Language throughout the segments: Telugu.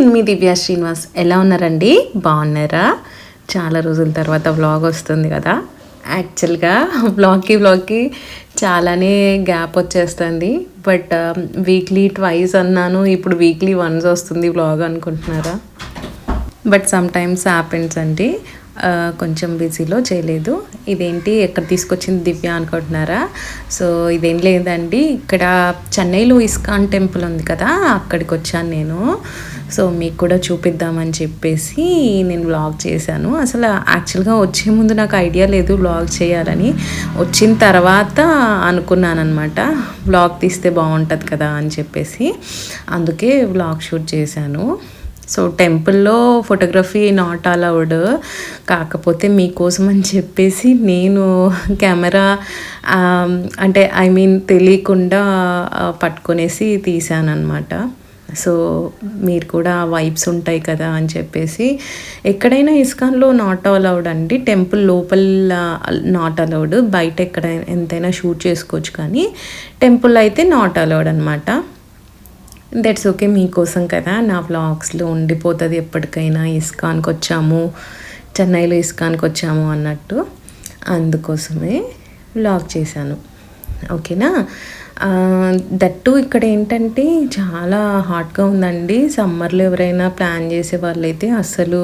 నేను మీ దివ్య శ్రీనివాస్. ఎలా ఉన్నారండి? బాగున్నారా? చాలా రోజుల తర్వాత వ్లాగ్ వస్తుంది కదా. యాక్చువల్గా వ్లాగ్కి వ్లాగ్కి చాలానే గ్యాప్ వచ్చేస్తుంది. బట్ వీక్లీ ట్వైస్ అన్నాను. ఇప్పుడు వీక్లీ వన్స్ వస్తుంది వ్లాగ్ అనుకుంటున్నారా? బట్ సమ్ టైమ్స్ హ్యాపెన్స్ అండి. కొంచెం బిజీలో చేయలేదు. ఇదేంటి ఎక్కడ తీసుకొచ్చింది దివ్య అనుకుంటున్నారా? సో ఇదేం లేదండి. ఇక్కడ చెన్నైలో ఇస్కాన్ టెంపుల్ ఉంది కదా అక్కడికి వచ్చాను నేను. సో మీకు కూడా చూపిద్దామని చెప్పేసి నేను వ్లాగ్ చేశాను. అసలు యాక్చువల్గా వచ్చే ముందు నాకు ఐడియా లేదు వ్లాగ్ చేయాలని. వచ్చిన తర్వాత అనుకున్నాను అనమాట వ్లాగ్ తీస్తే బాగుంటుంది కదా అని చెప్పేసి. అందుకే వ్లాగ్ షూట్ చేశాను. సో టెంపుల్లో ఫోటోగ్రఫీ నాట్ అలౌడ్ కాకపోతే మీకోసం అని చెప్పేసి నేను కెమెరా అంటే ఐ మీన్ తెలియకుండా పట్టుకునేసి పట్టుకొనేసి తీసాను అనమాట సో మీరు కూడా వైబ్స్ ఉంటాయి కదా అని చెప్పేసి. ఎక్కడైనా ఇస్కాన్లో నాట్ అలౌడ్ అండి. టెంపుల్ లోపల నాట్ అలౌడ్ బయట ఎక్కడ ఎంతైనా షూట్ చేసుకోవచ్చు కానీ టెంపుల్ అయితే నాట్ అలౌడ్ అనమాట దట్స్ ఓకే మీకోసం కదా నా వ్లాగ్స్లో ఉండిపోతుంది ఎప్పటికైనా ఇస్కాన్కి వచ్చాము చెన్నైలో ఇస్కాన్కి వచ్చాము అన్నట్టు అందుకోసమే వ్లాగ్ చేశాను. ఓకేనా? దట్టు ఇక్కడ ఏంటంటే చాలా హాట్గా ఉందండి. సమ్మర్లో ఎవరైనా ప్లాన్ చేసే వాళ్ళైతే అస్సలు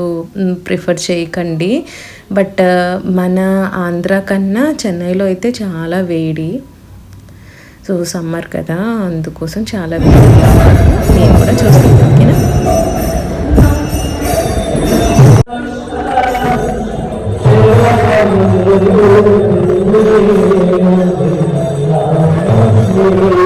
ప్రిఫర్ చేయకండి. బట్ మన ఆంధ్ర కన్నా చెన్నైలో అయితే చాలా వేడి. సో సమ్మర్ కదా అందుకోసం చాలా నేను కూడా చూస్తాను ఓకేనా? Hare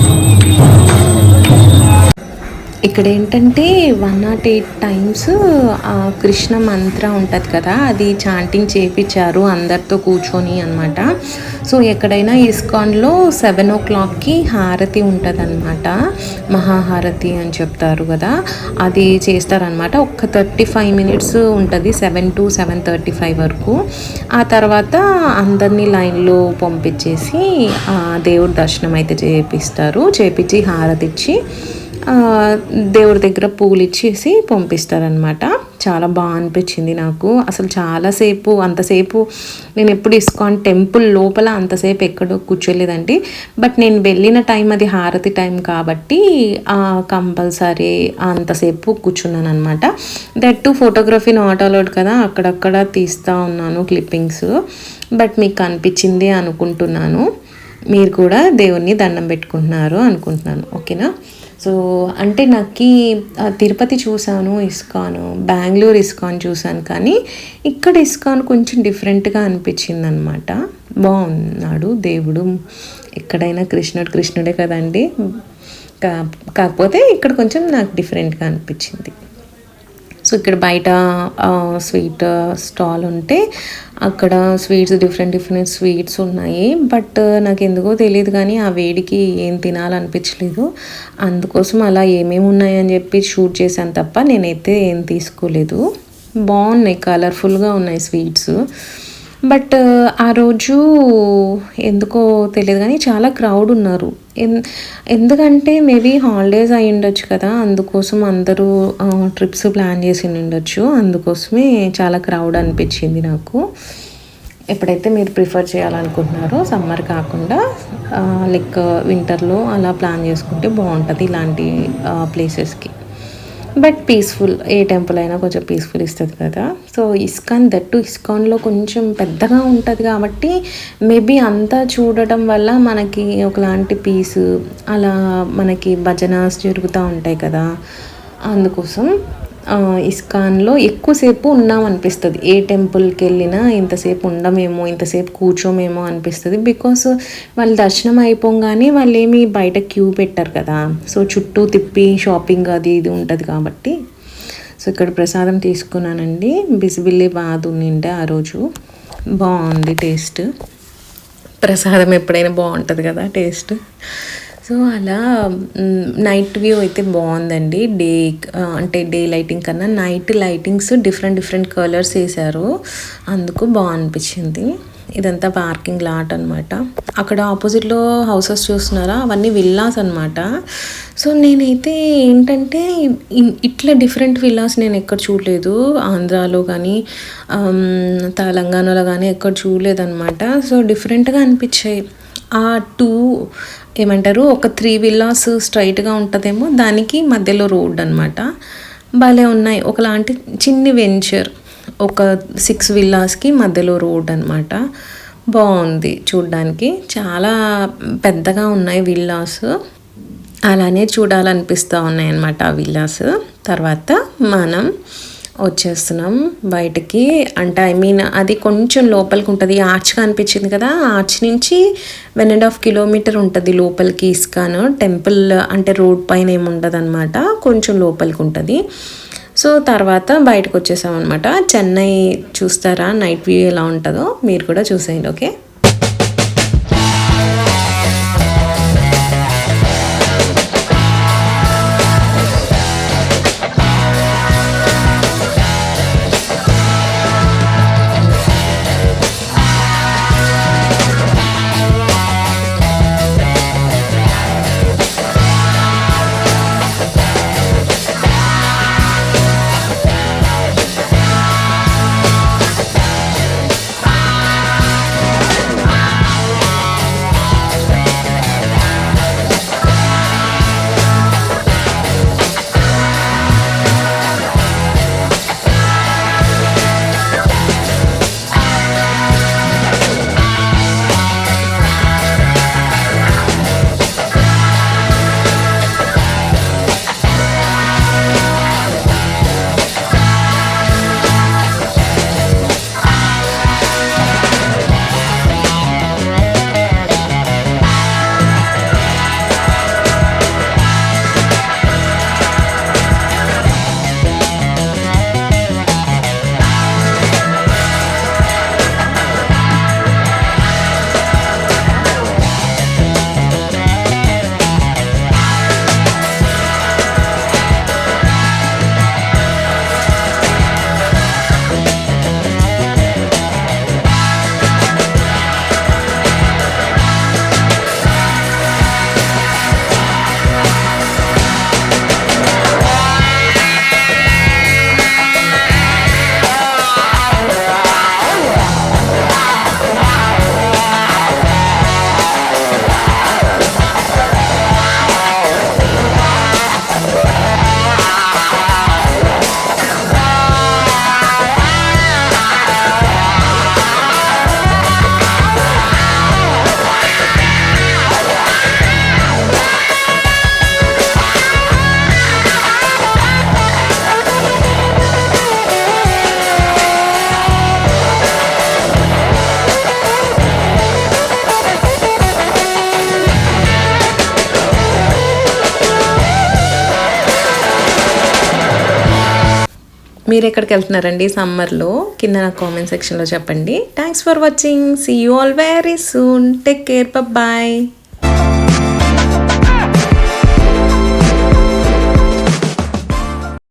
ఇక్కడ ఏంటంటే వన్ నాట్ ఎయిట్ టైమ్స్ ఆ కృష్ణ మంత్ర ఉంటుంది కదా అది చాంటింగ్ చేపించారు అందరితో కూర్చొని అనమాట సో ఎక్కడైనా ఇస్కాన్లో సెవెన్ ఓ క్లాక్కి హారతి ఉంటుంది అనమాట మహాహారతి అని చెప్తారు కదా అది చేస్తారనమాట ఒక్క థర్టీ ఫైవ్ మినిట్స్ ఉంటుంది seven to seven thirty five వరకు. ఆ తర్వాత అందరినీ లైన్లో పంపించేసి దేవుడి దర్శనం అయితే చేపిస్తారు చేపించి హారతి ఇచ్చి దేవుడి దగ్గర పూలు ఇచ్చేసి పంపిస్తారనమాట చాలా బాగా అనిపించింది నాకు. అసలు చాలాసేపు అంతసేపు నేను ఎప్పుడు ఇస్కాన్ టెంపుల్ లోపల అంతసేపు ఎక్కడో కూర్చోలేదండి. బట్ నేను వెళ్ళిన టైం అది హారతి టైం కాబట్టి కంపల్సరీ అంతసేపు కూర్చున్నాను అనమాట that too photography not allowed కదా అక్కడక్కడ తీస్తూ ఉన్నాను క్లిప్పింగ్స్. బట్ మీకు అనిపించింది అనుకుంటున్నాను. మీరు కూడా దేవుణ్ణి దండం పెట్టుకుంటున్నారు అనుకుంటున్నాను. ఓకేనా? సో అంటే నాకు తిరుపతి చూశాను ఇస్కాన్ బెంగళూరు ఇస్కాన్ చూశాను కానీ ఇక్కడ ఇస్కాన్ కొంచెం డిఫరెంట్గా అనిపించింది అనమాట బాగున్నాడు దేవుడు. ఎక్కడైనా కృష్ణుడు కృష్ణుడే కదండి. కా కాకపోతే ఇక్కడ కొంచెం నాకు డిఫరెంట్గా అనిపించింది. సో ఇక్కడ బయట స్వీట్ స్టాల్ ఉంటే అక్కడ స్వీట్స్ డిఫరెంట్ డిఫరెంట్ స్వీట్స్ ఉన్నాయి. బట్ నాకు ఎందుకో తెలియదు కానీ ఆ వేడికి ఏం తినాలనిపించలేదు. అందుకోసం అలా ఏమేమి ఉన్నాయని చెప్పి షూట్ చేశాను తప్ప నేనైతే ఏం తీసుకోలేదు. బాగున్నాయి కలర్ఫుల్గా ఉన్నాయి స్వీట్స్. బట్ ఆ రోజు ఎందుకో తెలియదు కానీ చాలా క్రౌడ్ ఉన్నారు. ఎందుకంటే మేబీ హాలిడేస్ అయి ఉండొచ్చు కదా అందుకోసం అందరూ ట్రిప్స్ ప్లాన్ చేసి ఉండొచ్చు. అందుకోసమే చాలా క్రౌడ్ అనిపించింది నాకు. ఎప్పుడైతే మీరు ప్రిఫర్ చేయాలనుకుంటున్నారో సమ్మర్ కాకుండా లైక్ వింటర్లో అలా ప్లాన్ చేసుకుంటే బాగుంటుంది ఇలాంటి ప్లేసెస్కి. బట్ పీస్ఫుల్ ఏ టెంపుల్ అయినా కొంచెం పీస్ఫుల్ ఇస్తుంది కదా. సో ఇస్కాన్ దట్టు ఇస్కాన్లో కొంచెం పెద్దగా ఉంటుంది కాబట్టి మేబీ అంతా చూడటం వల్ల మనకి ఒకలాంటి పీస్ అలా మనకి భజనాస్ జరుగుతూ ఉంటాయి కదా. అందుకోసం ఇస్కాన్లో ఎక్కువసేపు ఉన్నాం అనిపిస్తుంది ఏ టెంపుల్కి వెళ్ళినా ఇంతసేపు ఉండమేమో ఇంతసేపు కూర్చోమేమో అనిపిస్తుంది. బికాస్ వాళ్ళు దర్శనం అయిపోగానే వాళ్ళు ఏమి బయట క్యూ పెట్టారు కదా. సో చుట్టూ తిప్పి షాపింగ్ అది ఇది ఉంటుంది కాబట్టి. సో ఇక్కడ ప్రసాదం తీసుకున్నానండి. బిసిబిల్లి బాగా ఉండిండే ఆ రోజు బాగుంది టేస్ట్. ప్రసాదం ఎప్పుడైనా బాగుంటుంది కదా టేస్ట్. సో అలా నైట్ వ్యూ అయితే బాగుందండి. డే అంటే డే లైటింగ్ కన్నా night lightings different different colours వేశారు. అందుకు బాగా అనిపించింది ఇదంతా పార్కింగ్ లాట్ అనమాట అక్కడ ఆపోజిట్లో హౌసెస్ చూస్తున్నారా? అవన్నీ విల్లాస్ అనమాట సో నేనైతే ఏంటంటే ఇట్లా డిఫరెంట్ విల్లాస్ నేను ఎక్కడ చూడలేదు. ఆంధ్రాలో కానీ తెలంగాణలో కానీ ఎక్కడ చూడలేదన్నమాట. సో డిఫరెంట్గా అనిపించాయి. ఆ టూ ఏమంటారు ఒక త్రీ విల్లాస్ స్ట్రైట్గా ఉంటుందేమో దానికి మధ్యలో రోడ్ అనమాట భలే ఉన్నాయి. ఒకలాంటి చిన్ని వెంచర్ ఒక సిక్స్ విల్లాస్కి మధ్యలో రోడ్ అనమాట బాగుంది చూడ్డానికి. చాలా పెద్దగా ఉన్నాయి విల్లాస్ అలానే చూడాలనిపిస్తూ ఉన్నాయి అన్నమాట ఆ విల్లాస్ తర్వాత మనం వచ్చేస్తున్నాం బయటికి. అంటే ఐ మీన్ అది కొంచెం లోపలికి ఉంటుంది ఆర్చ్ కనిపించింది కదా ఆర్చ్ నుంచి వన్ అండ్ హాఫ్ కిలోమీటర్ ఉంటుంది లోపలికి ఇస్కాన్ టెంపుల్ అంటే రోడ్ పైన ఏమి ఉండదు అనమాట కొంచెం లోపలికి ఉంటుంది సో తర్వాత బయటకు వచ్చేసామన్నమాట. చెన్నై చూస్తారా? నైట్ వ్యూ ఎలా ఉంటుందో మీరు కూడా చూసేయండి ఓకే? మీరు ఎక్కడికి వెళ్తున్నారండి సమ్మర్లో? కింద నా కామెంట్ సెక్షన్లో చెప్పండి. Thanks for watching see you all very soon take care bye